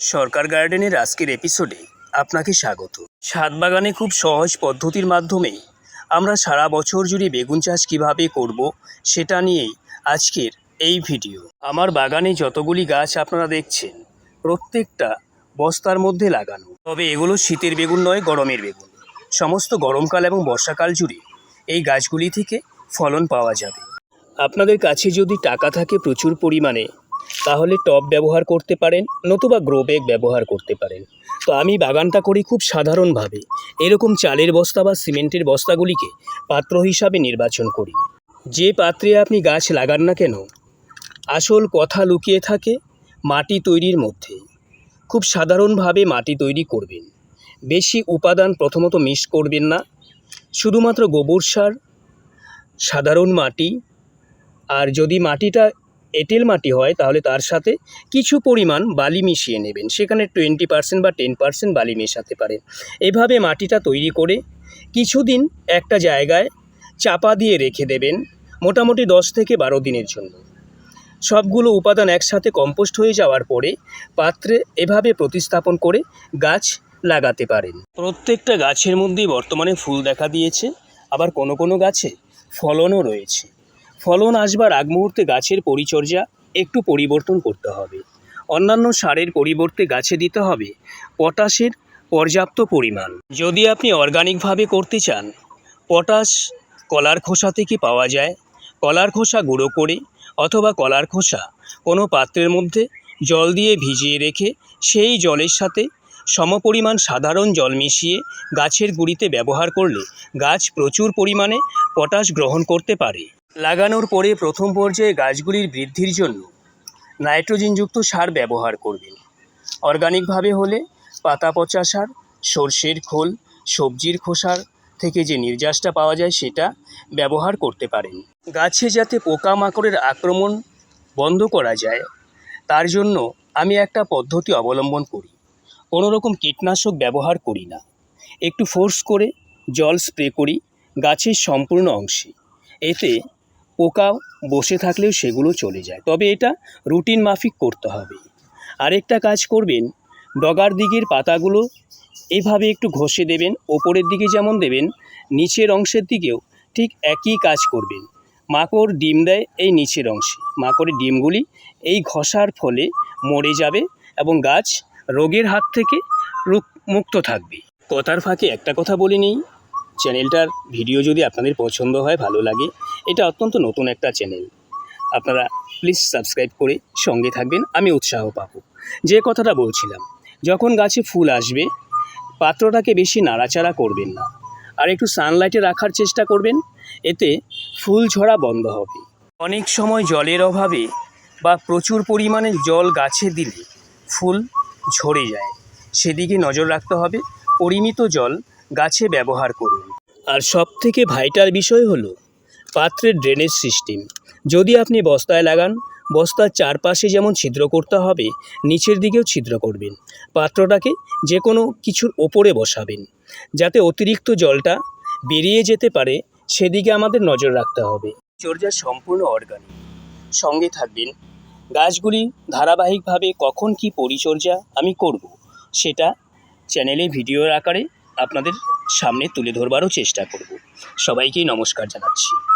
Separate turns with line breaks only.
সরকার গার্ডেনের আজকের এপিসোডে আপনাকে স্বাগত। ছাদ বাগানে খুব সহজ পদ্ধতির মাধ্যমে আমরা সারা বছর জুড়ে বেগুন চাষ কীভাবে করব সেটা নিয়েই আজকের এই ভিডিও আমার বাগানে যতগুলি গাছ আপনারা দেখছেন, প্রত্যেকটা বস্তার মধ্যে লাগানো। তবে এগুলো শীতের বেগুন নয়, গরমের বেগুন। সমস্ত গরমকাল এবং বর্ষাকাল জুড়ে এই গাছগুলি থেকে ফলন পাওয়া যাবে। আপনাদের কাছে যদি টাকা থাকে প্রচুর পরিমাণে তাহলে টব ব্যবহার করতে পারেন, নতুবা গ্রো ব্যাগ ব্যবহার করতে পারেন। তো আমি বাগানটা করি খুব সাধারণভাবে। এরকম চালের বস্তা বা সিমেন্টের বস্তাগুলিকে পাত্র হিসাবে নির্বাচন করি। যে পাত্রে আপনি গাছ লাগান না কেন, আসল কথা লুকিয়ে থাকে মাটি তৈরির মধ্যে। খুব সাধারণভাবে মাটি তৈরি করবেন। বেশি উপাদান প্রথমত মিস করবেন না। শুধুমাত্র গোবর সার, সাধারণ মাটি, আর যদি মাটিটা এঁটেল মাটি হয়, তাহলে তার সাথে কিছু পরিমাণ বালি মিশিয়ে নেবেন। সেখানে টোয়েন্টি পার্সেন্ট বা টেন পার্সেন্ট বালি মেশাতে পারেন। এভাবে মাটিটা তৈরি করে কিছুদিন একটা জায়গায় চাপা দিয়ে রেখে দেবেন, মোটামুটি দশ থেকে বারো দিনের জন্য। সবগুলো উপাদান একসাথে কম্পোস্ট হয়ে যাওয়ার পরে পাত্রে এভাবে প্রতিস্থাপন করে গাছ লাগাতে পারেন। প্রত্যেকটা গাছের মধ্যেই বর্তমানে ফুল দেখা দিয়েছে, আবার কোনো কোনো গাছে ফলনও রয়েছে। ফলন আসবার আগ মুহূর্তে গাছের পরিচর্যা একটু পরিবর্তন করতে হবে। অন্যান্য সারের পরিবর্তে গাছে দিতে হবে পটাশের পর্যাপ্ত পরিমাণ। যদি আপনি অর্গানিকভাবে করতে চান, পটাশ, কলার খোসা থেকে পাওয়া যায়। কলার খোসা গুঁড়ো করে অথবা কলার খোসা কোনো পাত্রের মধ্যে জল দিয়ে ভিজিয়ে রেখে সেই জলের সাথে সমপরিমাণ সাধারণ জল মিশিয়ে গাছের গুঁড়িতে ব্যবহার করলে গাছ প্রচুর পরিমাণে পটাশ গ্রহণ করতে পারে। লাগানোর পরে প্রথম পর্যায়ে গাছগুলির বৃদ্ধির জন্য নাইট্রোজেনযুক্ত সার ব্যবহার করবেন। অর্গানিকভাবে হলে পাতা পচা সার, সর্ষের খোল, সবজির খোসার থেকে যে নির্যাসটা পাওয়া যায় সেটা ব্যবহার করতে পারেন। গাছে যাতে পোকামাকড়ের আক্রমণ বন্ধ করা যায়, তার জন্য আমি একটা পদ্ধতি অবলম্বন করি। কোনো রকম কীটনাশক ব্যবহার করি না। একটু ফোর্স করে জল স্প্রে করি গাছের সম্পূর্ণ অংশে। এতে পোকা বসে থাকলেও সেগুলো চলে যায়। তবে এটা রুটিন মাফিক করতে হবে। আরেকটা কাজ করবেন, ডগার দিকের পাতাগুলো এভাবে একটু ঘষে দেবেন, ওপরের দিকে যেমন দেবেন, নিচের অংশের দিকেও ঠিক একই কাজ করবেন। মাকড় ডিম দেয় এই নিচের অংশে। মাকড়ের ডিমগুলি এই ঘষার ফলে মরে যাবে এবং গাছ রোগের হাত থেকে মুক্ত থাকবে। কথার ফাঁকে একটা কথা বলে নিই। চ্যানেলটার ভিডিও যদি আপনাদের পছন্দ হয়, ভালো লাগে, এটা অত্যন্ত নতুন একটা চ্যানেল আপনারা প্লিজ সাবস্ক্রাইব করে সঙ্গে থাকবেন, আমি উৎসাহ পাবো। যে কথাটা বলছিলাম, যখন গাছে ফুল আসবে, পাত্রটাকে বেশি নাড়াচাড়া করবেন না, আর একটু সানলাইটে রাখার চেষ্টা করবেন, এতে ফুল ঝরা বন্ধ হবে। অনেক সময় জলের অভাবে বা প্রচুর পরিমাণে জল গাছে দিলে ফুল ঝরে যায়। সেদিকে নজর রাখতে হবে, পরিমিত জল গাছে ব্যবহার করুন। আর সব থেকে ভাইটাল বিষয় হলো পাত্রের ড্রেনেজ সিস্টেম যদি আপনি বস্তায় লাগান, বস্তার চারপাশে যেমন ছিদ্র করতে হবে, নিচের দিকেও ছিদ্র করবেন। পাত্রটাকে যে কোনো কিছুর ওপরে বসাবেন, যাতে অতিরিক্ত জলটা বেরিয়ে যেতে পারে, সেদিকে আমাদের নজর রাখতে হবে। চর্যা সম্পূর্ণ অর্গানিক সঙ্গে থাকবেন, গাছগুলি ধারাবাহিকভাবে কখন কি পরিচর্যা আমি করব, সেটা চ্যানেলে ভিডিওর আকারে আপনাদের সামনে তুলে ধরবারও চেষ্টা করব। সবাইকেই নমস্কার জানাচ্ছি।